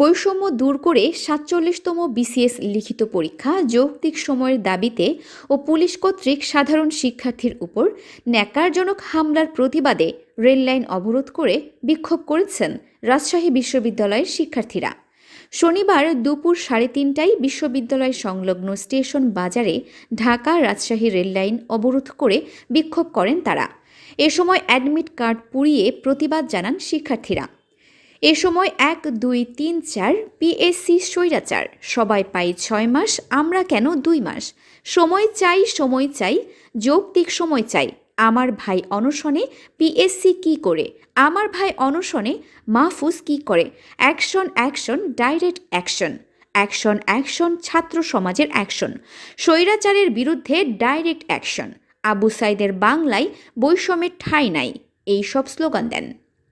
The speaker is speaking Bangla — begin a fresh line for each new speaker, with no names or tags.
বৈষম্য দূর করে সাতচল্লিশতম বিসিএস লিখিত পরীক্ষা যৌক্তিক সময়ের দাবিতে ও পুলিশ কর্তৃক সাধারণ শিক্ষার্থীর উপর ন্যাকারজনক হামলার প্রতিবাদে রেললাইন অবরোধ করে বিক্ষোভ করেছেন রাজশাহী বিশ্ববিদ্যালয়ের শিক্ষার্থীরা। শনিবার দুপুর সাড়ে তিনটায় বিশ্ববিদ্যালয় সংলগ্ন স্টেশন বাজারে ঢাকা রাজশাহী রেললাইন অবরোধ করে বিক্ষোভ করেন তারা। এ সময় অ্যাডমিট কার্ড পুড়িয়ে প্রতিবাদ জানান শিক্ষার্থীরা। এ সময় এক, দুই, তিন, চার পিএসসি স্বৈরাচার। সবাই পাই ছয় মাস, আমরা কেন দুই মাস? সময় চাই সময় চাই, যৌক্তিক সময় চাই। আমার ভাই অনশনে পিএসসি কি করে? আমার ভাই অনশনে মাহফুজ কি করে? Action action, direct action. Action action, ছাত্র সমাজের অ্যাকশন। স্বৈরাচারের বিরুদ্ধে ডাইরেক্ট অ্যাকশন। আবু সাইদের বাংলায় বৈষম্যের ঠাঁই নাই। এই সব স্লোগান দেন।